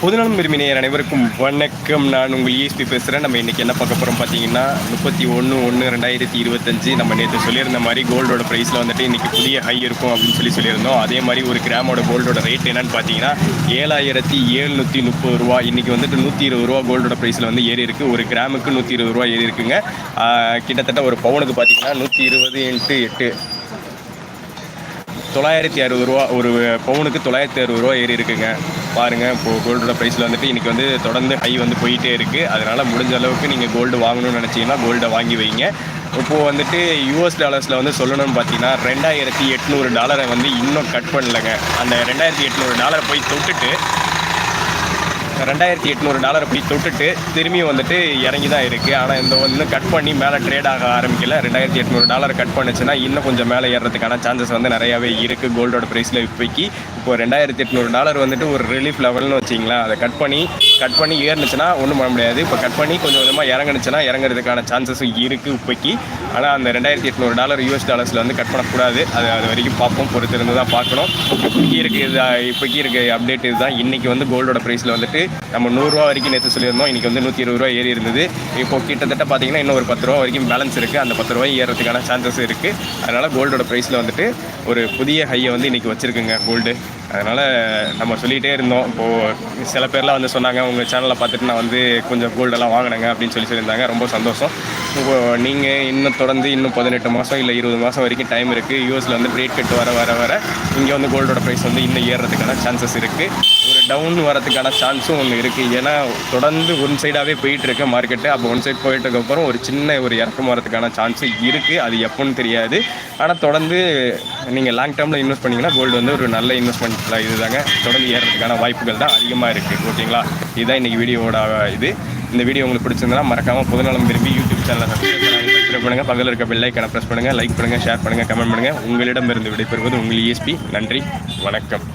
பொதுநலம் விரும்பினர் அனைவருக்கும் வணக்கம். நான் உங்கள் இஎஸ்பி பேசுகிறேன் நம்ம இன்றைக்கி என்ன பார்க்க போகிறோம் பார்த்தீங்கன்னா முப்பத்தி ஒன்று ஒன்று ரெண்டாயிரத்தி இருபத்தஞ்சு. நம்ம நேற்று சொல்லியிருந்த மாதிரி கோல்டோட ப்ரைஸில் வந்துட்டு இன்றைக்கி புதிய ஹை இருக்கும் அப்படின்னு சொல்லி சொல்லியிருந்தோம். அதே மாதிரி ஒரு கிராமோட கோல்டோட ரேட் என்னன்னு பார்த்தீங்கன்னா ஏழாயிரத்தி எழுநூற்றி முப்பது ரூபா. இன்றைக்கி வந்துட்டு நூற்றி இருபது ரூபா கோல்டோட ப்ரைஸில் வந்து ஏறி இருக்குது ஒரு கிராமுக்கு நூற்றி இருபது ரூபா ஏறி இருக்குங்க. கிட்டத்தட்ட ஒரு பவுனுக்கு பார்த்தீங்கன்னா நூற்றி இருபது இன்ட்டு எட்டு. தொள்ளாயிரத்தி அறுபது ரூபா ஒரு பவுனுக்கு தொள்ளாயிரத்தி அறுபது ரூபா ஏறி இருக்குங்க. பாருங்கள் இப்போது கோல்டோட ப்ரைஸில் வந்துட்டு இன்றைக்கி வந்து தொடர்ந்து ஹை வந்து போயிட்டே இருக்குது அதனால் முடிஞ்ச அளவுக்கு நீங்கள் கோல்டு வாங்கணும்னு நினச்சிங்கன்னா கோல்டை வாங்கி வைங்க. இப்போது வந்துட்டு யூஎஸ் டாலர்ஸில் வந்து சொல்லணும்னு பார்த்தீங்கன்னா ரெண்டாயிரத்தி எட்நூறு டாலரை வந்து இன்னும் கட் பண்ணலைங்க. அந்த ரெண்டாயிரத்தி எட்நூறு டாலரை போய் தொட்டுட்டு ரெண்டாயிரத்தி எட்நூறு டாலரை போய் தொட்டுட்டு திரும்பியும் வந்துட்டு இறங்கி தான் இருக்குது ஆனால் இந்த வந்து கட் பண்ணி மேலே ட்ரேட் ஆக ஆரம்பிக்கல. ரெண்டாயிரத்தி எட்நூறு டாலர் கட் பண்ணுச்சுன்னா இன்னும் கொஞ்சம் மேலே ஏறுறதுக்கான சான்சஸ் வந்து நிறையாவே இருக்குது கோல்டோட ப்ரைஸில் இப்போக்கி இப்போ ரெண்டாயிரத்தி எட்நூறு டாலர் வந்துட்டு ஒரு ரிலீஃப் லெவல்னு வச்சிங்களேன். அதை கட் பண்ணி கட் பண்ணி ஏறுனுச்சுன்னா ஒன்றும் பண்ண முடியாது. இப்போ கட் பண்ணி கொஞ்சம் கொஞ்சமாக இறங்குனுச்சுன்னா இறங்குறதுக்கான சான்சஸும் இருக்குது இப்போக்கி. ஆனால் அந்த ரெண்டாயிரத்தி எட்நூறு டாலர் யூஎஸ் டாலர்ஸில் வந்து கட் பண்ணக்கூடாது. அது அது வரைக்கும் பார்ப்போம். பொறுத்து இருந்து தான் பார்க்கணும். இப்போக்கி இருக்குது இது இப்போக்கி இருக்க அப்டேட் இதுதான். இன்றைக்கி வந்து கோல்டோட ப்ரைஸில் வந்துட்டு நம்ம நூறுரூவா வரைக்கும் நேற்று சொல்லியிருந்தோம். இன்றைக்கி வந்து நூற்றி இருபது ரூபா ஏறி இருந்தது. இப்போ கிட்டத்தட்ட பார்த்தீங்கன்னா இன்னும் ஒரு பத்து ரூபா வரைக்கும் பேலன்ஸ் இருக்குது அந்த பத்து ரூபாய் ஏறதுக்கான சான்சஸ் இருக்குது அதனால் கோல்டோட ப்ரைஸில் வந்துட்டு ஒரு புதிய ஹையை வந்து இன்றைக்கி வச்சுருக்குங்க கோல்டு அதனால் நம்ம சொல்லிகிட்டே இருந்தோம். இப்போது சில பேர்லாம் வந்து சொன்னாங்க உங்கள் சேனலை பார்த்துட்டு நான் வந்து கொஞ்சம் கோல்டெல்லாம் வாங்கினேங்க அப்படின்னு சொல்லி சொல்லியிருந்தாங்க. ரொம்ப சந்தோஷம். இப்போ நீங்கள் இன்னும் தொடர்ந்து இன்னும் பதினெட்டு மாதம் இல்லை இருபது மாதம் வரைக்கும் டைம் இருக்குது யூஎஸில் வந்து ரேட் கட் வர வர வர இங்கே வந்து கோல்டோட ப்ரைஸ் வந்து இன்னும் ஏறுறதுக்கான சான்சஸ் இருக்குது ஒரு டவுன் வரதுக்கான சான்ஸும் ஒன்று இருக்குது ஏன்னா தொடர்ந்து ஒன் சைடாகவே போயிட்டு இருக்கு மார்க்கெட்டு அப்போ ஒன் சைடு போயிட்டதுக்கப்புறம் ஒரு சின்ன ஒரு இறக்கம் வரதுக்கான சான்ஸு இருக்குது அது எப்போன்னு தெரியாது. ஆனால் தொடர்ந்து நீங்கள் லாங் டேர்மில் இன்வெஸ்ட் பண்ணிங்கன்னா கோல்டு வந்து ஒரு நல்ல இன்வெஸ்ட்மெண்ட்டில் இதுதாங்க. தொடர்ந்து ஏறதுக்கான வாய்ப்புகள் தான் அதிகமாக இருக்குது ஓகேங்களா? இதுதான் இன்றைக்கி வீடியோவோட இது. இந்த வீடியோ உங்களுக்கு பிடிச்சிருந்தா மறக்காமல் பொதுநலம் விரும்பி யூடியூப் சேனலை சப்ஸ்கிரைப் பண்ணுங்கள் பக்கத்தில் இருக்க பெல் ஐக்கனை ப்ரெஸ் பண்ணுங்கள் லைக் பண்ணுங்கள் ஷேர் பண்ணுங்கள் கமெண்ட் பண்ணுங்கள் உங்களிடமிருந்து விடைபெறுவது உங்கள் இஎஸ்பி நன்றி வணக்கம்.